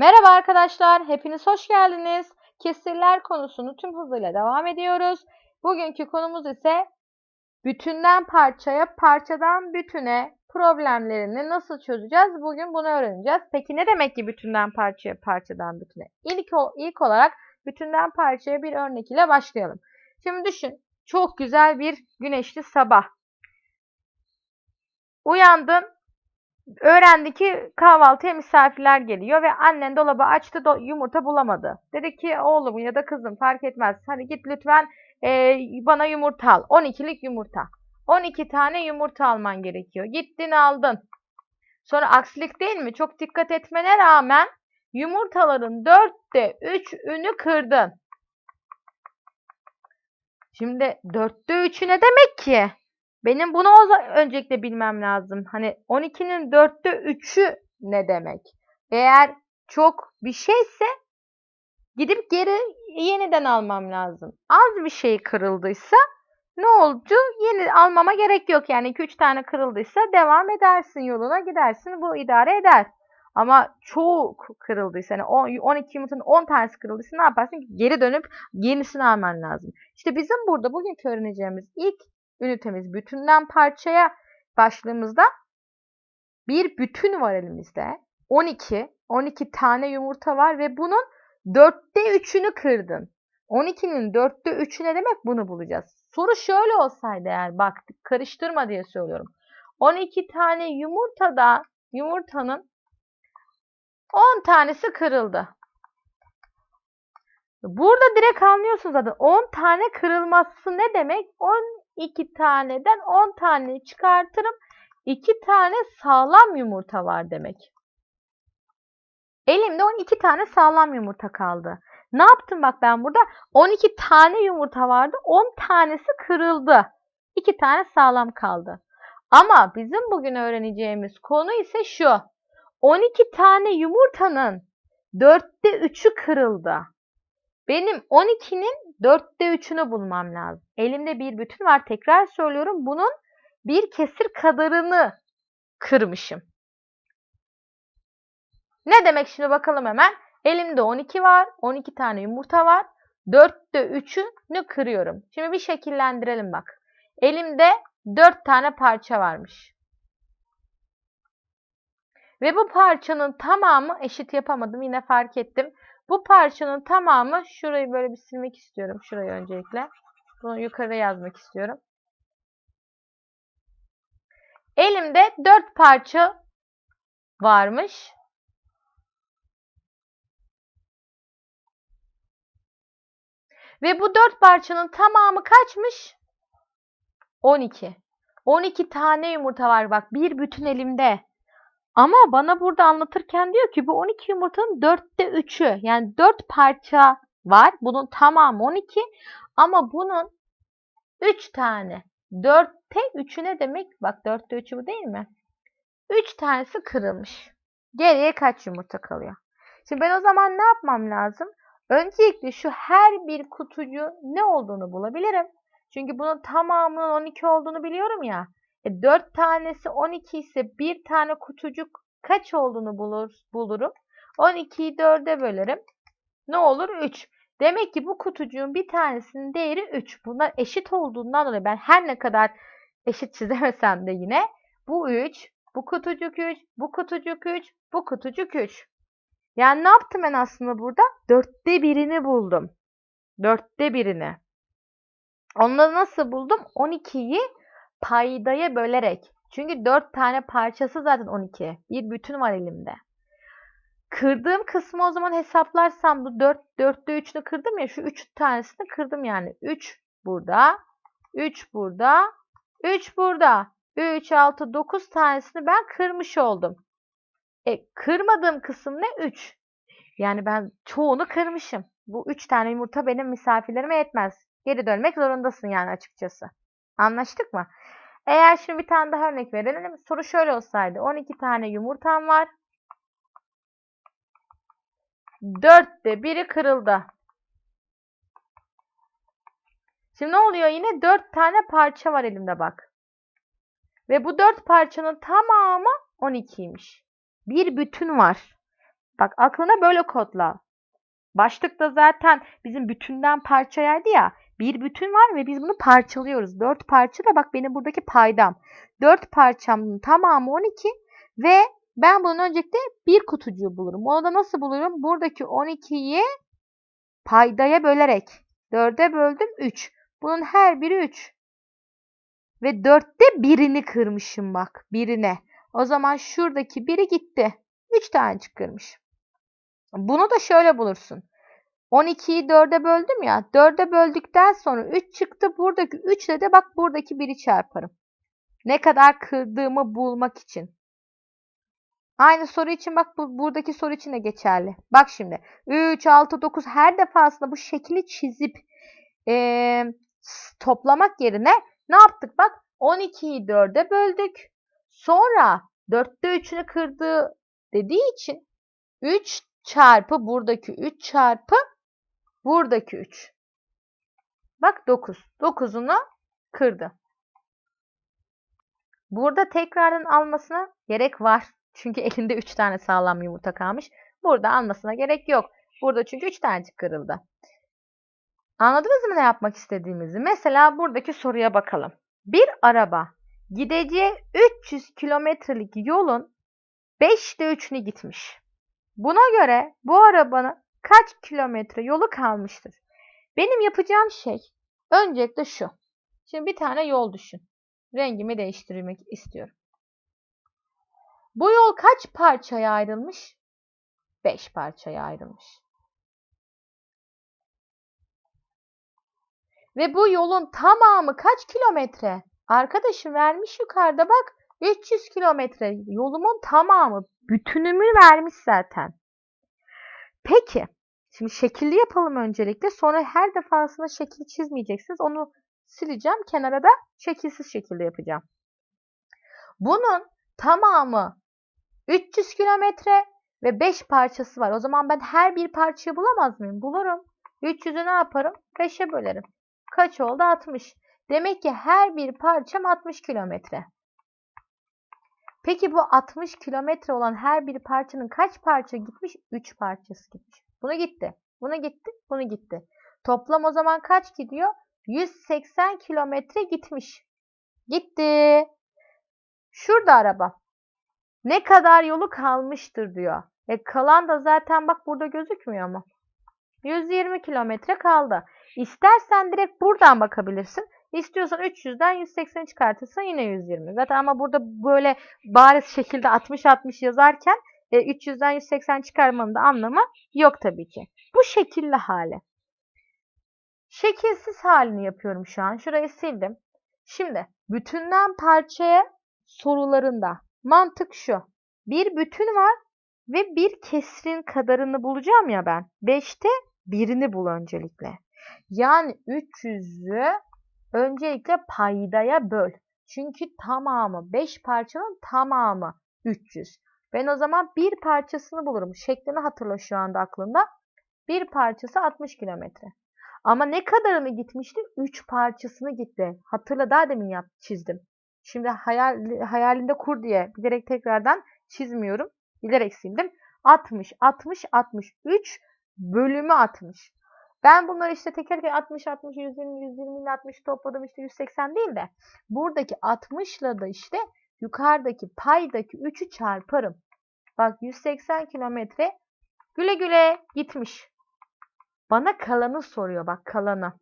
Merhaba arkadaşlar, hepiniz hoş geldiniz. Kesirler konusunu tüm hızıyla devam ediyoruz. Bugünkü konumuz ise bütünden parçaya, parçadan bütüne problemlerini nasıl çözeceğiz? Bugün bunu öğreneceğiz. Peki ne demek ki bütünden parçaya, parçadan bütüne? İlk, ilk olarak bütünden parçaya bir örnek ile başlayalım. Şimdi düşün, çok güzel bir güneşli sabah. Uyandın, Öğrendi ki kahvaltıya misafirler geliyor ve annen dolabı açtı do- yumurta bulamadı. Dedi ki oğlum ya da kızım fark etmez. Hadi git lütfen e, bana yumurta al. 12'lik yumurta. 12 tane yumurta alman gerekiyor. Gittin aldın. Sonra aksilik değil mi? Çok dikkat etmene rağmen yumurtaların 4'te 3'ünü kırdın. Şimdi 4'te 3'ü ne demek ki? Benim bunu öncelikle bilmem lazım. Hani 12'nin 4'te 3'ü ne demek? Eğer çok bir şeyse gidip geri yeniden almam lazım. Az bir şey kırıldıysa ne oldu? Yeni almama gerek yok. Yani 2-3 tane kırıldıysa devam edersin yoluna gidersin. Bu idare eder. Ama çok kırıldıysa, yani 10 12 yumurtanın 10 tanesi kırıldıysa ne yaparsın? Geri dönüp yenisini alman lazım. İşte bizim burada bugünkü öğreneceğimiz ilk ünitemiz bütünden parçaya başlığımızda bir bütün var elimizde. 12. 12 tane yumurta var ve bunun dörtte üçünü kırdın. 12'nin dörtte üçü ne demek bunu bulacağız. Soru şöyle olsaydı eğer bak karıştırma diye söylüyorum. 12 tane yumurtada yumurtanın 10 tanesi kırıldı. Burada direkt anlıyorsunuz zaten 10 tane kırılması ne demek? 12 taneden 10 tane çıkartırım. 2 tane sağlam yumurta var demek. Elimde 12 tane sağlam yumurta kaldı. Ne yaptım bak ben burada? 12 tane yumurta vardı. 10 tanesi kırıldı. 2 tane sağlam kaldı. Ama bizim bugün öğreneceğimiz konu ise şu. 12 tane yumurtanın 4'te 3'ü kırıldı. Benim 12'nin 4'te 3'ünü bulmam lazım. Elimde bir bütün var. Tekrar söylüyorum. Bunun bir kesir kadarını kırmışım. Ne demek şimdi bakalım hemen. Elimde 12 var. 12 tane yumurta var. 4'te 3'ünü kırıyorum. Şimdi bir şekillendirelim bak. Elimde 4 tane parça varmış. Ve bu parçanın tamamı eşit yapamadım. Yine fark ettim. Bu parçanın tamamı şurayı böyle bir silmek istiyorum. Şurayı öncelikle. Bunu yukarı yazmak istiyorum. Elimde 4 parça varmış. Ve bu 4 parçanın tamamı kaçmış? 12. 12 tane yumurta var bak bir bütün elimde. Ama bana burada anlatırken diyor ki bu 12 yumurtanın 4'te 3'ü yani 4 parça var. Bunun tamamı 12 ama bunun 3 tane. 4'te 3'ü ne demek? Bak 4'te 3'ü bu değil mi? 3 tanesi kırılmış. Geriye kaç yumurta kalıyor? Şimdi ben o zaman ne yapmam lazım? Öncelikle şu her bir kutucu ne olduğunu bulabilirim. Çünkü bunun tamamının 12 olduğunu biliyorum ya. E, 4 tanesi 12 ise bir tane kutucuk kaç olduğunu bulur, bulurum. 12'yi 4'e bölerim. Ne olur? 3. Demek ki bu kutucuğun bir tanesinin değeri 3. Bunlar eşit olduğundan dolayı ben her ne kadar eşit çizemesem de yine bu 3, bu kutucuk 3, bu kutucuk 3, bu kutucuk 3. Yani ne yaptım ben aslında burada? Dörtte birini buldum. Dörtte birini. Onları nasıl buldum? 12'yi paydaya bölerek. Çünkü 4 tane parçası zaten 12. Bir bütün var elimde. Kırdığım kısmı o zaman hesaplarsam bu 4 4'te 3'ünü kırdım ya şu 3 tanesini kırdım yani. 3 burada, 3 burada, 3 burada. 3 6 9 tanesini ben kırmış oldum. E kırmadığım kısım ne? 3. Yani ben çoğunu kırmışım. Bu 3 tane yumurta benim misafirlerime yetmez. Geri dönmek zorundasın yani açıkçası. Anlaştık mı? Eğer şimdi bir tane daha örnek verelim. Soru şöyle olsaydı. 12 tane yumurtam var. 4'te biri kırıldı. Şimdi ne oluyor yine? 4 tane parça var elimde bak. Ve bu 4 parçanın tamamı 12'ymiş. Bir bütün var. Bak aklına böyle kodla. Başlıkta zaten bizim bütünden parçayaydı ya. Bir bütün var ve biz bunu parçalıyoruz. Dört parça da bak benim buradaki paydam. Dört parçamın tamamı 12 ve ben bunun öncelikle bir kutucuğu bulurum. Onu da nasıl bulurum? Buradaki 12'yi paydaya bölerek. 4'e böldüm 3. Bunun her biri 3. Ve 4'te birini kırmışım bak. Birine. O zaman şuradaki biri gitti. 3 tane kırmış. Bunu da şöyle bulursun. 12'yi 4'e böldüm ya. 4'e böldükten sonra 3 çıktı. Buradaki 3 ile de bak buradaki 1'i çarparım. Ne kadar kırdığımı bulmak için. Aynı soru için bak bu, buradaki soru için de geçerli. Bak şimdi 3, 6, 9 her defasında bu şekli çizip e, toplamak yerine ne yaptık? Bak 12'yi 4'e böldük. Sonra 4'te 3'ünü kırdığı dediği için 3 çarpı buradaki 3 çarpı buradaki 3. Bak 9. 9'unu kırdı. Burada tekrardan almasına gerek var. Çünkü elinde 3 tane sağlam yumurta kalmış. Burada almasına gerek yok. Burada çünkü 3 tanecik kırıldı. Anladınız mı ne yapmak istediğimizi? Mesela buradaki soruya bakalım. Bir araba gideceği 300 kilometrelik yolun 5'te 3'ünü gitmiş. Buna göre bu arabanın kaç kilometre yolu kalmıştır? Benim yapacağım şey öncelikle şu. Şimdi bir tane yol düşün. Rengimi değiştirmek istiyorum. Bu yol kaç parçaya ayrılmış? 5 parçaya ayrılmış. Ve bu yolun tamamı kaç kilometre? Arkadaşım vermiş yukarıda bak 300 kilometre yolumun tamamı bütünümü vermiş zaten. Peki şimdi şekilli yapalım öncelikle sonra her defasında şekil çizmeyeceksiniz. Onu sileceğim kenara da şekilsiz şekilde yapacağım. Bunun tamamı 300 kilometre ve 5 parçası var. O zaman ben her bir parçayı bulamaz mıyım? Bulurum. 300'ü ne yaparım? 5'e bölerim. Kaç oldu? 60. Demek ki her bir parçam 60 kilometre. Peki bu 60 kilometre olan her bir parçanın kaç parça gitmiş? 3 parçası gitmiş. Bunu gitti. Bunu gitti. Bunu gitti. Toplam o zaman kaç gidiyor? 180 kilometre gitmiş. Gitti. Şurada araba. Ne kadar yolu kalmıştır diyor. E kalan da zaten bak burada gözükmüyor mu? 120 kilometre kaldı. İstersen direkt buradan bakabilirsin. İstiyorsan 300'den 180 çıkartırsın yine 120. Zaten ama burada böyle bariz şekilde 60-60 yazarken e, 300'den 180 çıkarmanın da anlamı yok tabii ki. Bu şekilli hali. Şekilsiz halini yapıyorum şu an. Şurayı sildim. Şimdi bütünden parçaya sorularında mantık şu. Bir bütün var ve bir kesrin kadarını bulacağım ya ben. 5'te birini bul öncelikle. Yani 300'ü öncelikle paydaya böl. Çünkü tamamı 5 parçanın tamamı 300. Ben o zaman bir parçasını bulurum. Şeklini hatırla şu anda aklında. Bir parçası 60 kilometre. Ama ne kadarını gitmişti? 3 parçasını gitti. Hatırla daha demin yap, çizdim. Şimdi hayal, hayalinde kur diye bilerek tekrardan çizmiyorum. Bilerek sildim. 60, 60, 60. 3 bölümü 60. Ben bunları işte teker teker 60, 60, 120, 120 ile 60 topladım işte 180 değil de buradaki 60 ile de işte yukarıdaki paydaki 3'ü çarparım. Bak 180 kilometre güle güle gitmiş. Bana kalanı soruyor bak kalanı.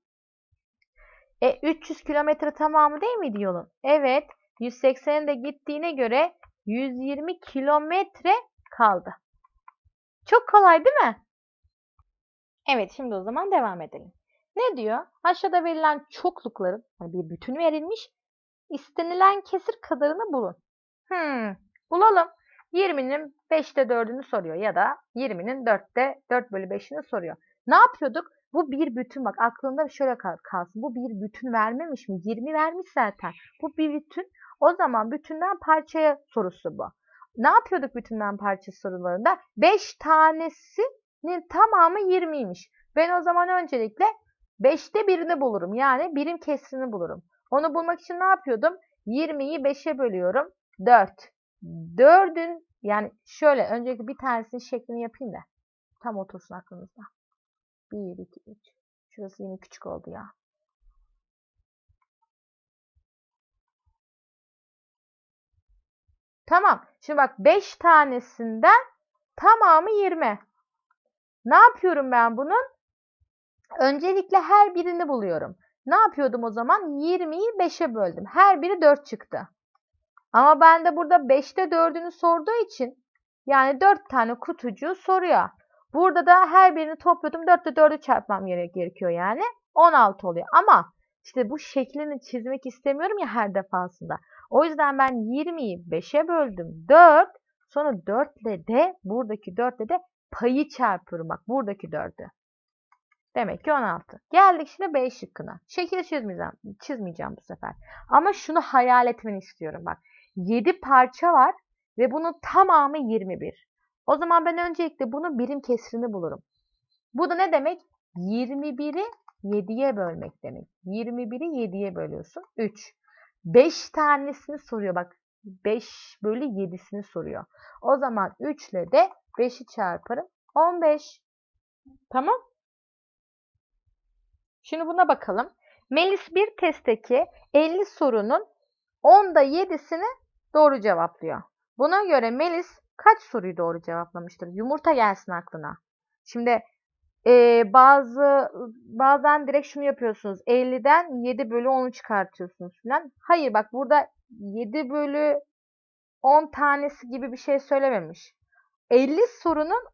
E 300 kilometre tamamı değil miydi yolun? Evet 180'in de gittiğine göre 120 kilometre kaldı. Çok kolay değil mi? Evet şimdi o zaman devam edelim. Ne diyor? Aşağıda verilen çoklukların yani bir bütün verilmiş. İstenilen kesir kadarını bulun. Hmm, bulalım. 20'nin 5'te 4'ünü soruyor ya da 20'nin 4'te 4 bölü 5'ini soruyor. Ne yapıyorduk? Bu bir bütün bak aklında şöyle kalsın. Bu bir bütün vermemiş mi? 20 vermiş zaten. Bu bir bütün. O zaman bütünden parçaya sorusu bu. Ne yapıyorduk bütünden parça sorularında? 5 tanesinin tamamı 20'ymiş. Ben o zaman öncelikle 5'te birini bulurum. Yani birim kesrini bulurum. Onu bulmak için ne yapıyordum? 20'yi 5'e bölüyorum. 4. 4'ün Yani şöyle önceki bir tanesinin şeklini yapayım da tam otursun aklınızda. 1, 2, 3. Şurası yine küçük oldu ya. Tamam. Şimdi bak 5 tanesinden tamamı 20. Ne yapıyorum ben bunun? Öncelikle her birini buluyorum. Ne yapıyordum o zaman? 20'yi 5'e böldüm. Her biri 4 çıktı. Ama ben de burada 5'te 4'ünü sorduğu için yani 4 tane kutucuğu soruyor. Burada da her birini topladım. 4'te 4'ü çarpmam gerekiyor yani. 16 oluyor. Ama işte bu şeklini çizmek istemiyorum ya her defasında. O yüzden ben 20'yi 5'e böldüm. 4. Sonra 4 ile de buradaki 4 ile de payı çarpıyorum. Bak buradaki 4'ü. Demek ki 16. Geldik şimdi B şıkkına. Şekil çizmeyeceğim, çizmeyeceğim bu sefer. Ama şunu hayal etmeni istiyorum. Bak 7 parça var ve bunun tamamı 21. O zaman ben öncelikle bunu birim kesrini bulurum. Bu da ne demek? 21'i 7'ye bölmek demek. 21'i 7'ye bölüyorsun. 3. 5 tanesini soruyor bak. 5 bölü 7'sini soruyor. O zaman 3 ile de 5'i çarparım. 15. Tamam. Şimdi buna bakalım. Melis bir testteki 50 sorunun 10'da 7'sini doğru cevaplıyor. Buna göre Melis kaç soruyu doğru cevaplamıştır? Yumurta gelsin aklına. Şimdi e, bazı bazen direkt şunu yapıyorsunuz. 50'den 7 bölü 10'u çıkartıyorsunuz falan. Hayır bak burada 7 bölü 10 tanesi gibi bir şey söylememiş. 50 sorunun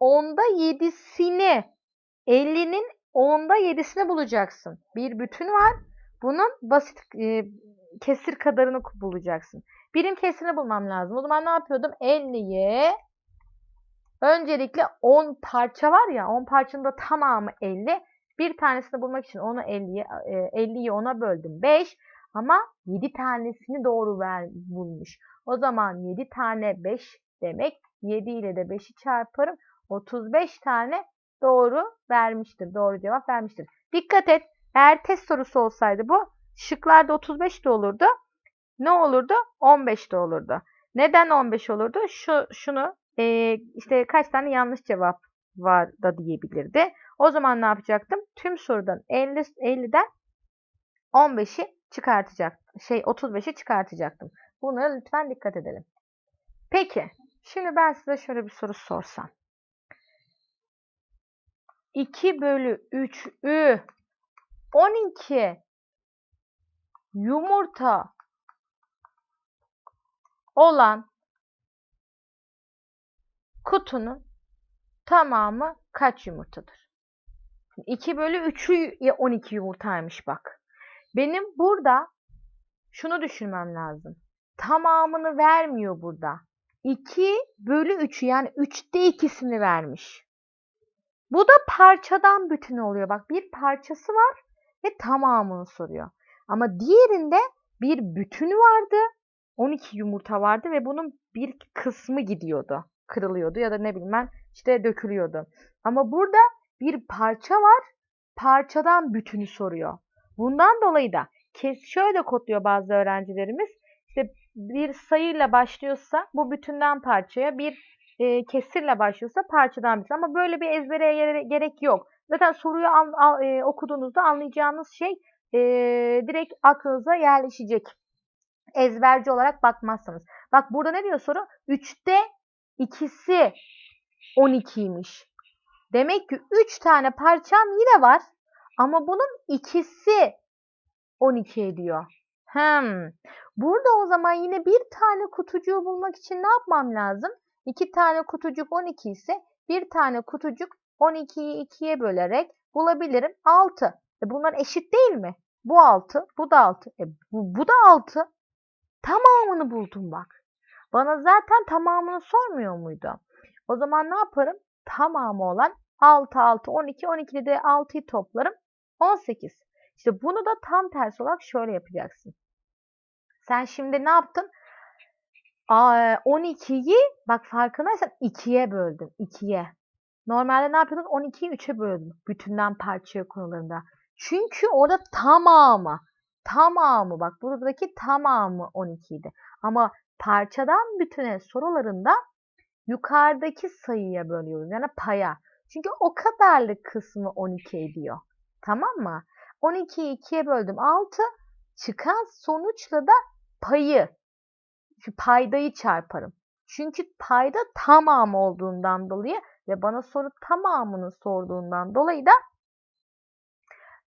10'da 7'sini 50'nin 10'da 7'sini bulacaksın. Bir bütün var. Bunun basit e, kesir kadarını bulacaksın. Birim kesirini bulmam lazım. O zaman ne yapıyordum? 50'ye öncelikle 10 parça var ya 10 parçanın da tamamı 50. Bir tanesini bulmak için onu 50'ye 50'yi 10'a böldüm. 5 ama 7 tanesini doğru ver, bulmuş. O zaman 7 tane 5 demek. 7 ile de 5'i çarparım. 35 tane doğru vermiştir. Doğru cevap vermiştir. Dikkat et. Eğer test sorusu olsaydı bu şıklarda 35 de olurdu. Ne olurdu? 15 de olurdu. Neden 15 olurdu? Şu şunu e, işte kaç tane yanlış cevap var da diyebilirdi. O zaman ne yapacaktım? Tüm sorudan 50 50'den 15'i çıkartacak. Şey 35'i çıkartacaktım. Bunlara lütfen dikkat edelim. Peki. Şimdi ben size şöyle bir soru sorsam. 2 bölü 3'ü 12 yumurta olan kutunun tamamı kaç yumurtadır? 2 bölü 3'ü 12 yumurtaymış bak. Benim burada şunu düşünmem lazım. Tamamını vermiyor burada. 2 bölü 3'ü yani 3'te ikisini vermiş. Bu da parçadan bütün oluyor. Bak bir parçası var ve tamamını soruyor. Ama diğerinde bir bütünü vardı. 12 yumurta vardı ve bunun bir kısmı gidiyordu. Kırılıyordu ya da ne bileyim ben işte dökülüyordu. Ama burada bir parça var. Parçadan bütünü soruyor. Bundan dolayı da kes şöyle kodluyor bazı öğrencilerimiz. İşte bir sayıyla başlıyorsa bu bütünden parçaya bir e, kesirle başlıyorsa parçadan bütün. Ama böyle bir ezbere gerek yok. Zaten soruyu an, an, e, okuduğunuzda anlayacağınız şey e, direkt aklınıza yerleşecek. Ezberci olarak bakmazsanız. Bak burada ne diyor soru? 3'te ikisi 12'ymiş. Demek ki 3 tane parçam yine var. Ama bunun ikisi 12 ediyor. Hmm. Burada o zaman yine bir tane kutucuğu bulmak için ne yapmam lazım? 2 tane kutucuk 12 ise bir tane kutucuk 12'yi 2'ye bölerek bulabilirim. 6. E bunlar eşit değil mi? Bu 6, bu da 6. E bu, bu da 6. Tamamını buldum bak. Bana zaten tamamını sormuyor muydu? O zaman ne yaparım? Tamamı olan 6, 6, 12, 12'de de 6'yı toplarım. 18. İşte bunu da tam tersi olarak şöyle yapacaksın. Sen şimdi ne yaptın? 12'yi bak farkındaysan 2'ye böldüm. 2'ye. Normalde ne yapıyordun? 12'yi 3'e böldüm. Bütünden parçaya konularında. Çünkü orada tamamı tamamı bak buradaki tamamı 12 idi. Ama parçadan bütüne sorularında yukarıdaki sayıya bölüyoruz. Yani paya. Çünkü o kadarlık kısmı 12 ediyor. Tamam mı? 12'yi 2'ye böldüm 6. Çıkan sonuçla da payı, şu paydayı çarparım. Çünkü payda tamam olduğundan dolayı ve bana soru tamamını sorduğundan dolayı da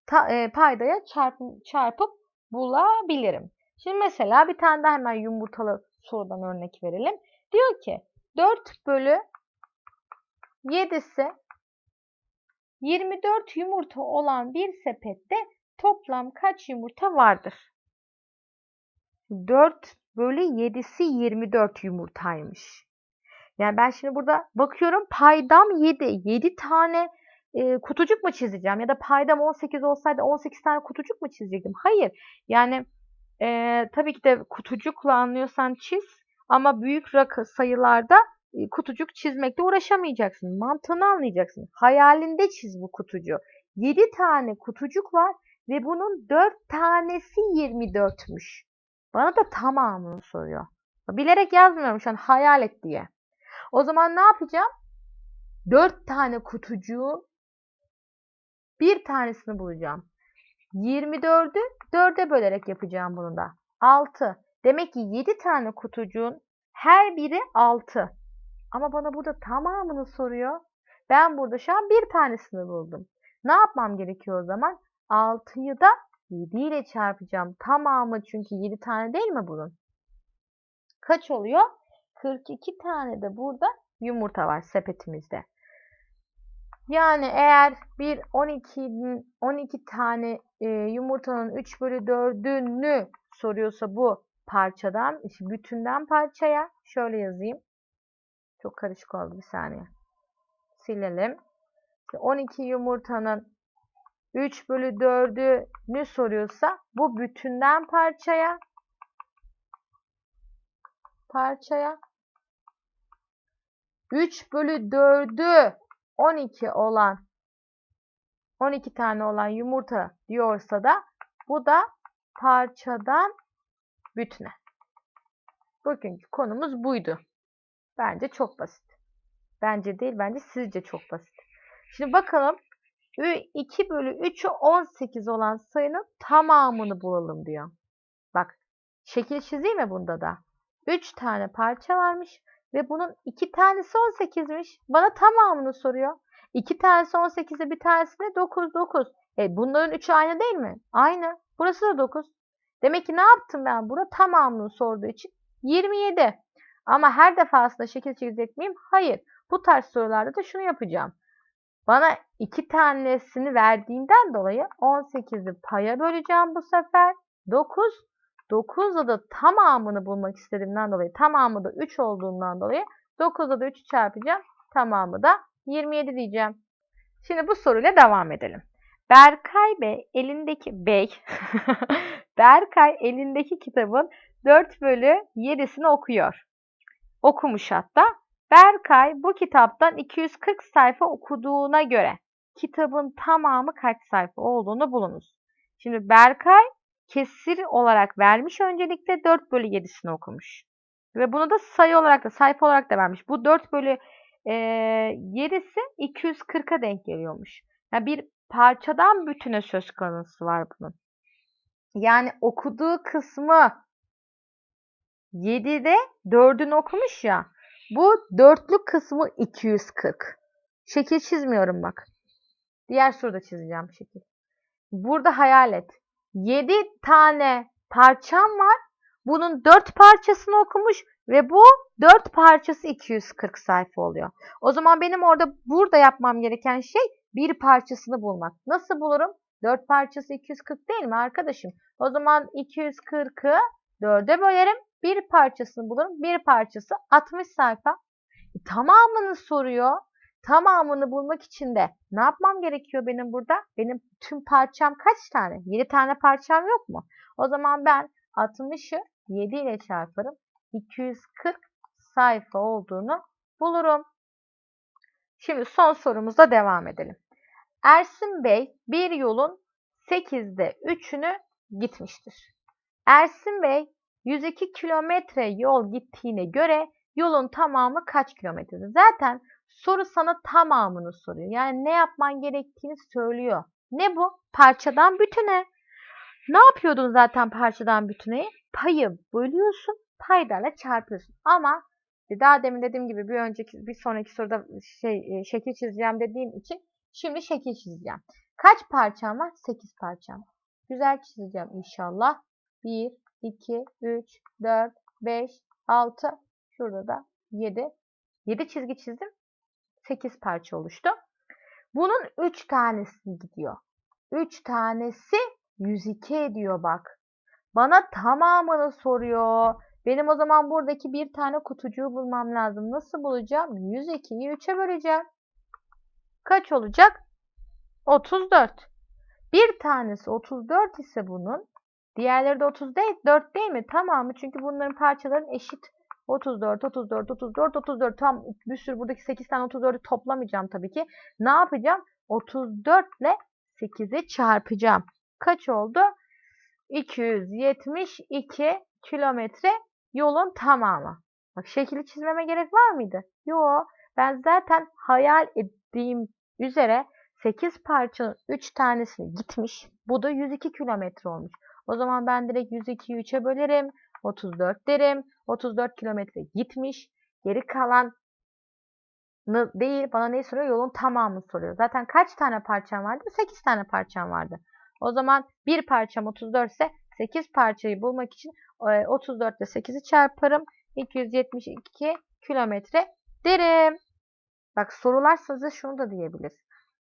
ta, e, paydaya çarp, çarpıp bulabilirim. Şimdi mesela bir tane daha hemen yumurtalı sorudan örnek verelim. Diyor ki 4 bölü 7'si 24 yumurta olan bir sepette toplam kaç yumurta vardır? 4 bölü 7'si 24 yumurtaymış. Yani ben şimdi burada bakıyorum paydam 7. 7 tane e, kutucuk mu çizeceğim? Ya da paydam 18 olsaydı 18 tane kutucuk mu çizecektim? Hayır. Yani e, tabii ki de kutucukla anlıyorsan çiz. Ama büyük rakı sayılarda e, kutucuk çizmekle uğraşamayacaksın. Mantığını anlayacaksın. Hayalinde çiz bu kutucuğu. 7 tane kutucuk var ve bunun 4 tanesi 24'müş. Bana da tamamını soruyor. Bilerek yazmıyorum şu an hayal et diye. O zaman ne yapacağım? 4 tane kutucuğun bir tanesini bulacağım. 24'ü 4'e bölerek yapacağım bunu da. 6. Demek ki 7 tane kutucuğun her biri 6. Ama bana burada tamamını soruyor. Ben burada şu an bir tanesini buldum. Ne yapmam gerekiyor o zaman? 6'yı da 7 ile çarpacağım. Tamamı çünkü 7 tane değil mi bunun? Kaç oluyor? 42 tane de burada yumurta var sepetimizde. Yani eğer bir 12, 12 tane e, yumurtanın 3 bölü 4'ünü soruyorsa bu parçadan, işte bütünden parçaya şöyle yazayım. Çok karışık oldu bir saniye. Silelim. 12 yumurtanın 3 bölü 4'ünü soruyorsa bu bütünden parçaya parçaya 3 bölü 4'ü 12 olan 12 tane olan yumurta diyorsa da bu da parçadan bütüne. Bugünkü konumuz buydu. Bence çok basit. Bence değil, bence sizce çok basit. Şimdi bakalım 2 bölü 3'ü 18 olan sayının tamamını bulalım diyor. Bak şekil çizeyim mi bunda da? 3 tane parça varmış ve bunun 2 tanesi 18'miş. Bana tamamını soruyor. 2 tanesi 18'e bir tanesi ne? 9, 9. E bunların 3'ü aynı değil mi? Aynı. Burası da 9. Demek ki ne yaptım ben burada? Tamamını sorduğu için 27. Ama her defasında şekil çizecek miyim? Hayır. Bu tarz sorularda da şunu yapacağım. Bana iki tanesini verdiğinden dolayı 18'i paya böleceğim bu sefer. 9. 9'da da tamamını bulmak istediğimden dolayı tamamı da 3 olduğundan dolayı 9'da da 3'ü çarpacağım. Tamamı da 27 diyeceğim. Şimdi bu soruyla devam edelim. Berkay Bey elindeki Bey Berkay elindeki kitabın 4 bölü 7'sini okuyor. Okumuş hatta. Berkay bu kitaptan 240 sayfa okuduğuna göre kitabın tamamı kaç sayfa olduğunu bulunuz. Şimdi Berkay kesir olarak vermiş öncelikle 4 bölü 7'sini okumuş. Ve bunu da sayı olarak da sayfa olarak da vermiş. Bu 4 bölü e, 7'si 240'a denk geliyormuş. Yani bir parçadan bütüne söz konusu var bunun. Yani okuduğu kısmı 7'de 4'ünü okumuş ya. Bu dörtlü kısmı 240. Şekil çizmiyorum bak. Diğer soruda çizeceğim şekil. Burada hayal et. 7 tane parçam var. Bunun 4 parçasını okumuş ve bu 4 parçası 240 sayfa oluyor. O zaman benim orada burada yapmam gereken şey bir parçasını bulmak. Nasıl bulurum? 4 parçası 240 değil mi arkadaşım? O zaman 240'ı 4'e bölerim. Bir parçasını bulurum. Bir parçası 60 sayfa. E, tamamını soruyor. Tamamını bulmak için de ne yapmam gerekiyor benim burada? Benim tüm parçam kaç tane? 7 tane parçam yok mu? O zaman ben 60'ı 7 ile çarparım. 240 sayfa olduğunu bulurum. Şimdi son sorumuzda devam edelim. Ersin Bey bir yolun 8'de 3'ünü gitmiştir. Ersin Bey 102 kilometre yol gittiğine göre yolun tamamı kaç kilometredir? Zaten soru sana tamamını soruyor. Yani ne yapman gerektiğini söylüyor. Ne bu? Parçadan bütüne. Ne yapıyordun zaten parçadan bütüne? Payı bölüyorsun, paydayla çarpıyorsun. Ama daha demin dediğim gibi bir önceki bir sonraki soruda şey şekil çizeceğim dediğim için şimdi şekil çizeceğim. Kaç parçam var? 8 parçam. Güzel çizeceğim inşallah. 1 2 3 4 5 6 şurada da 7. 7 çizgi çizdim. 8 parça oluştu. Bunun 3 tanesi gidiyor. 3 tanesi 102 ediyor bak. Bana tamamını soruyor. Benim o zaman buradaki bir tane kutucuğu bulmam lazım. Nasıl bulacağım? 102'yi 3'e böleceğim. Kaç olacak? 34. Bir tanesi 34 ise bunun. Diğerleri de 30 değil, 4 değil mi? Tamamı çünkü bunların parçaların eşit. 34, 34, 34, 34. Tam bir sürü buradaki 8 tane 34'ü toplamayacağım tabii ki. Ne yapacağım? 34 ile 8'i çarpacağım. Kaç oldu? 272 kilometre yolun tamamı. Bak şekli çizmeme gerek var mıydı? Yok. Ben zaten hayal ettiğim üzere 8 parçanın 3 tanesini gitmiş. Bu da 102 kilometre olmuş. O zaman ben direkt 102'yi 3'e bölerim. 34 derim. 34 kilometre gitmiş. Geri kalan değil bana ne soruyor? Yolun tamamını soruyor. Zaten kaç tane parçam vardı? 8 tane parçam vardı. O zaman bir parçam 34 ise 8 parçayı bulmak için 34 ile 8'i çarparım. 272 kilometre derim. Bak sorular size şunu da diyebilir.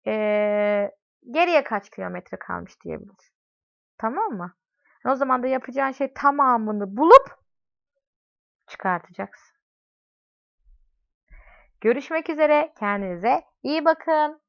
Ee, geriye kaç kilometre kalmış diyebilir. Tamam mı? O zaman da yapacağın şey tamamını bulup çıkartacaksın. Görüşmek üzere. Kendinize iyi bakın.